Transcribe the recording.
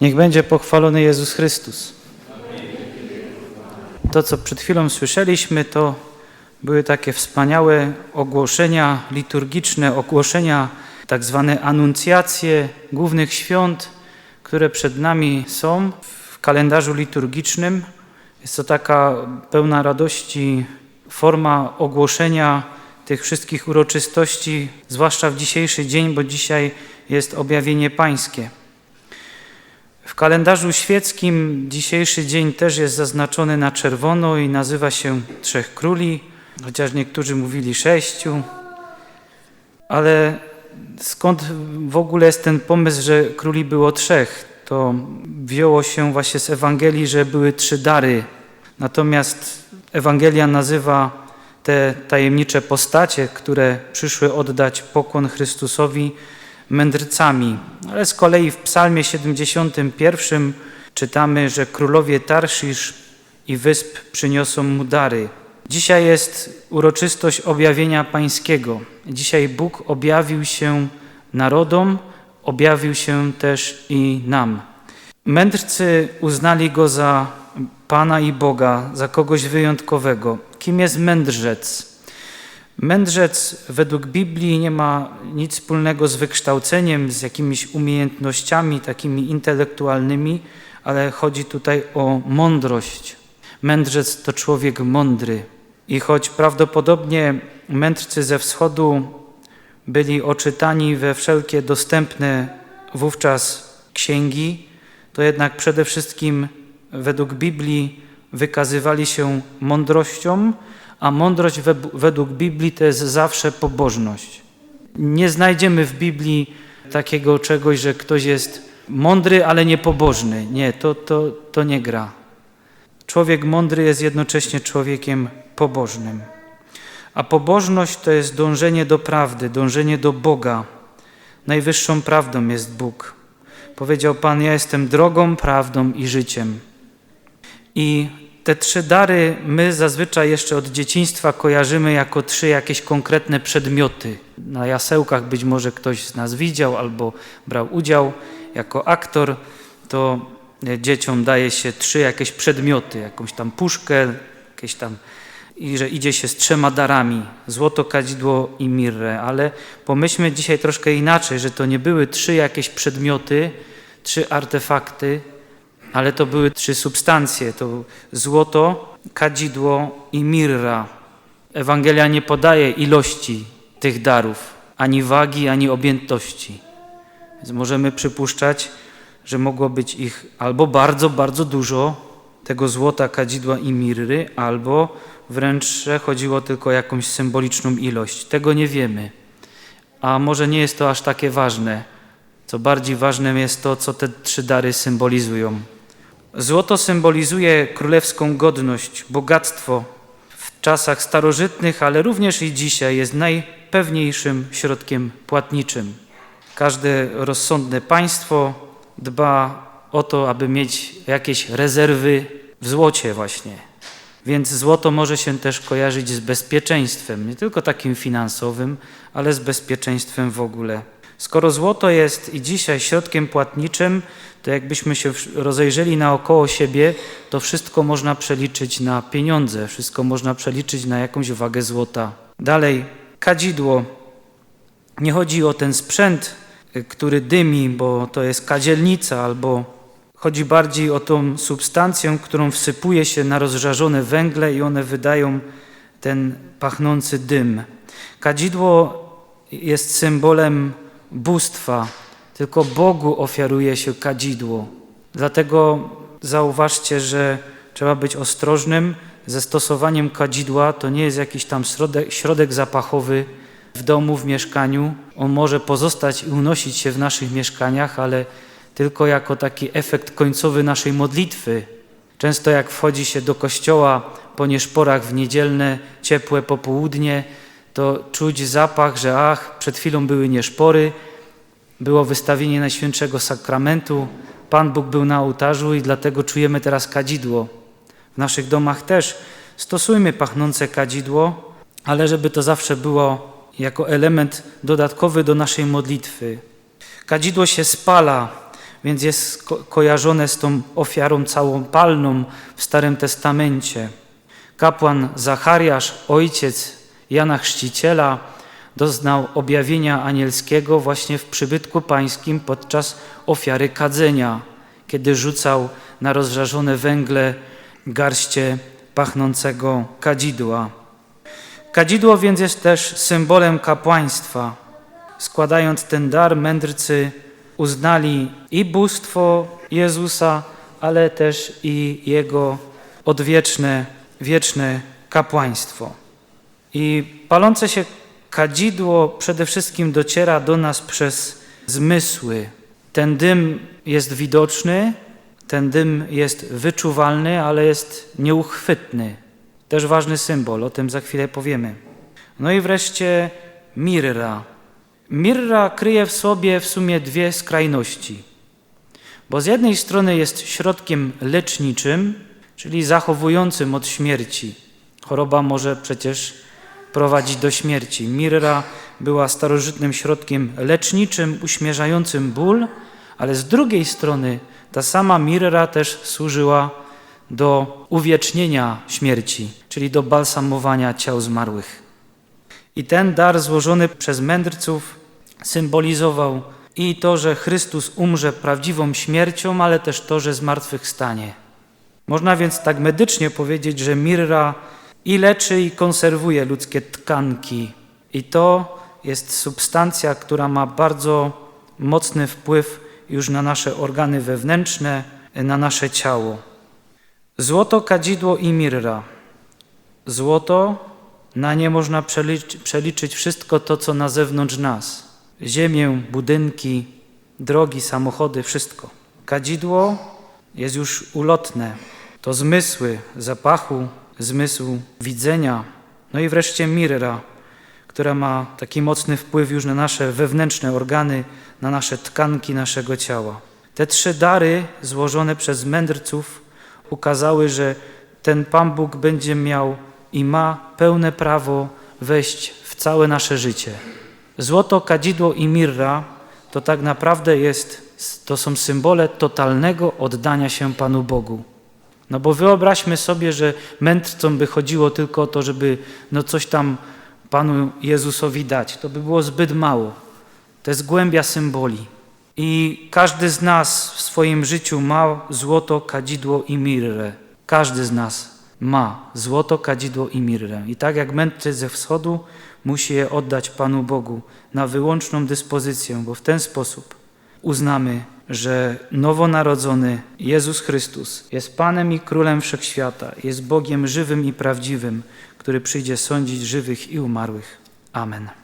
Niech będzie pochwalony Jezus Chrystus. To, co przed chwilą słyszeliśmy, to były takie wspaniałe ogłoszenia liturgiczne, ogłoszenia, tak zwane anuncjacje głównych świąt, które przed nami są w kalendarzu liturgicznym. Jest to taka pełna radości forma ogłoszenia tych wszystkich uroczystości, zwłaszcza w dzisiejszy dzień, bo dzisiaj jest objawienie Pańskie. Kalendarzu świeckim dzisiejszy dzień też jest zaznaczony na czerwono i nazywa się Trzech Króli, chociaż niektórzy mówili sześciu. Ale skąd w ogóle jest ten pomysł, że króli było trzech? To wzięło się właśnie z Ewangelii, że były trzy dary. Natomiast Ewangelia nazywa te tajemnicze postacie, które przyszły oddać pokłon Chrystusowi, mędrcami. Ale z kolei w Psalmie 71 czytamy, że królowie Tarszisz i wysp przyniosą mu dary. Dzisiaj jest uroczystość objawienia Pańskiego. Dzisiaj Bóg objawił się narodom, objawił się też i nam. Mędrcy uznali go za Pana i Boga, za kogoś wyjątkowego. Kim jest mędrzec? Mędrzec według Biblii nie ma nic wspólnego z wykształceniem, z jakimiś umiejętnościami takimi intelektualnymi, ale chodzi tutaj o mądrość. Mędrzec to człowiek mądry. I choć prawdopodobnie mędrcy ze wschodu byli oczytani we wszelkie dostępne wówczas księgi, to jednak przede wszystkim według Biblii wykazywali się mądrością, a mądrość według Biblii to jest zawsze pobożność. Nie znajdziemy w Biblii takiego czegoś, że ktoś jest mądry, ale niepobożny. Nie, to, to, to nie gra. Człowiek mądry jest jednocześnie człowiekiem pobożnym. A pobożność to jest dążenie do prawdy, dążenie do Boga. Najwyższą prawdą jest Bóg. Powiedział Pan: Ja jestem drogą, prawdą i życiem. I te trzy dary my zazwyczaj jeszcze od dzieciństwa kojarzymy jako trzy jakieś konkretne przedmioty. Na jasełkach być może ktoś z nas widział albo brał udział jako aktor, to dzieciom daje się trzy jakieś przedmioty, jakąś tam puszkę, jakieś tam i że idzie się z trzema darami, złoto, kadzidło i mirrę, ale pomyślmy dzisiaj troszkę inaczej, że to nie były trzy jakieś przedmioty, trzy artefakty, ale to były trzy substancje, to złoto, kadzidło i mirra. Ewangelia nie podaje ilości tych darów, ani wagi, ani objętości. Więc możemy przypuszczać, że mogło być ich albo bardzo, bardzo dużo, tego złota, kadzidła i mirry, albo wręcz chodziło tylko o jakąś symboliczną ilość. Tego nie wiemy. A może nie jest to aż takie ważne. Co bardziej ważne jest to, co te trzy dary symbolizują. Złoto symbolizuje królewską godność, bogactwo. W czasach starożytnych, ale również i dzisiaj jest najpewniejszym środkiem płatniczym. Każde rozsądne państwo dba o to, aby mieć jakieś rezerwy w złocie właśnie. Więc złoto może się też kojarzyć z bezpieczeństwem, nie tylko takim finansowym, ale z bezpieczeństwem w ogóle. Skoro złoto jest i dzisiaj środkiem płatniczym, to jakbyśmy się rozejrzeli naokoło siebie, to wszystko można przeliczyć na pieniądze, wszystko można przeliczyć na jakąś wagę złota. Dalej, kadzidło. Nie chodzi o ten sprzęt, który dymi, bo to jest kadzielnica, albo chodzi bardziej o tą substancję, którą wsypuje się na rozżarzone węgle i one wydają ten pachnący dym. Kadzidło jest symbolem bóstwa, tylko Bogu ofiaruje się kadzidło. Dlatego zauważcie, że trzeba być ostrożnym ze stosowaniem kadzidła. To nie jest jakiś tam środek, środek zapachowy w domu, w mieszkaniu. On może pozostać i unosić się w naszych mieszkaniach, ale tylko jako taki efekt końcowy naszej modlitwy. Często jak wchodzi się do kościoła po nieszporach w niedzielne, ciepłe popołudnie, to czuć zapach, że ach, przed chwilą były nieszpory, było wystawienie Najświętszego Sakramentu, Pan Bóg był na ołtarzu i dlatego czujemy teraz kadzidło. W naszych domach też stosujmy pachnące kadzidło, ale żeby to zawsze było jako element dodatkowy do naszej modlitwy. Kadzidło się spala. więc jest ko kojarzone z tą ofiarą całą palną w Starym Testamencie. Kapłan Zachariasz, ojciec Jana Chrzciciela, doznał objawienia anielskiego właśnie w przybytku pańskim podczas ofiary kadzenia, kiedy rzucał na rozżarzone węgle garście pachnącego kadzidła. Kadzidło więc jest też symbolem kapłaństwa. Składając ten dar, mędrcy uznali i bóstwo Jezusa, ale też i Jego odwieczne, wieczne kapłaństwo. I palące się kadzidło przede wszystkim dociera do nas przez zmysły. Ten dym jest widoczny, ten dym jest wyczuwalny, ale jest nieuchwytny. Też ważny symbol, o tym za chwilę powiemy. No i wreszcie mirra. Mirra kryje w sobie w sumie dwie skrajności. Bo z jednej strony jest środkiem leczniczym, czyli zachowującym od śmierci. Choroba może przecież prowadzić do śmierci. Mirra była starożytnym środkiem leczniczym, uśmierzającym ból, ale z drugiej strony ta sama mirra też służyła do uwiecznienia śmierci, czyli do balsamowania ciał zmarłych. I ten dar złożony przez mędrców symbolizował i to, że Chrystus umrze prawdziwą śmiercią, ale też to, że zmartwychwstanie. Można więc tak medycznie powiedzieć, że mirra i leczy i konserwuje ludzkie tkanki. I to jest substancja, która ma bardzo mocny wpływ już na nasze organy wewnętrzne, na nasze ciało. Złoto, kadzidło i mirra. Złoto, na nie można przeliczyć, przeliczyć wszystko to, co na zewnątrz nas. Ziemię, budynki, drogi, samochody, wszystko. Kadzidło jest już ulotne. To zmysły zapachu, zmysł widzenia. No i wreszcie mirra, która ma taki mocny wpływ już na nasze wewnętrzne organy, na nasze tkanki naszego ciała. Te trzy dary złożone przez mędrców ukazały, że ten Pan Bóg będzie miał i ma pełne prawo wejść w całe nasze życie. Złoto, kadzidło i mirra to tak naprawdę jest, to są symbole totalnego oddania się Panu Bogu. No bo wyobraźmy sobie, że mędrcom by chodziło tylko o to, żeby no coś tam Panu Jezusowi dać. To by było zbyt mało. To jest głębia symboli. I każdy z nas w swoim życiu ma złoto, kadzidło i mirrę. Każdy z nas ma złoto, kadzidło i mirrę. I tak jak mędrcy ze wschodu musi je oddać Panu Bogu na wyłączną dyspozycję, bo w ten sposób uznamy, że nowonarodzony Jezus Chrystus jest Panem i Królem Wszechświata, jest Bogiem żywym i prawdziwym, który przyjdzie sądzić żywych i umarłych. Amen.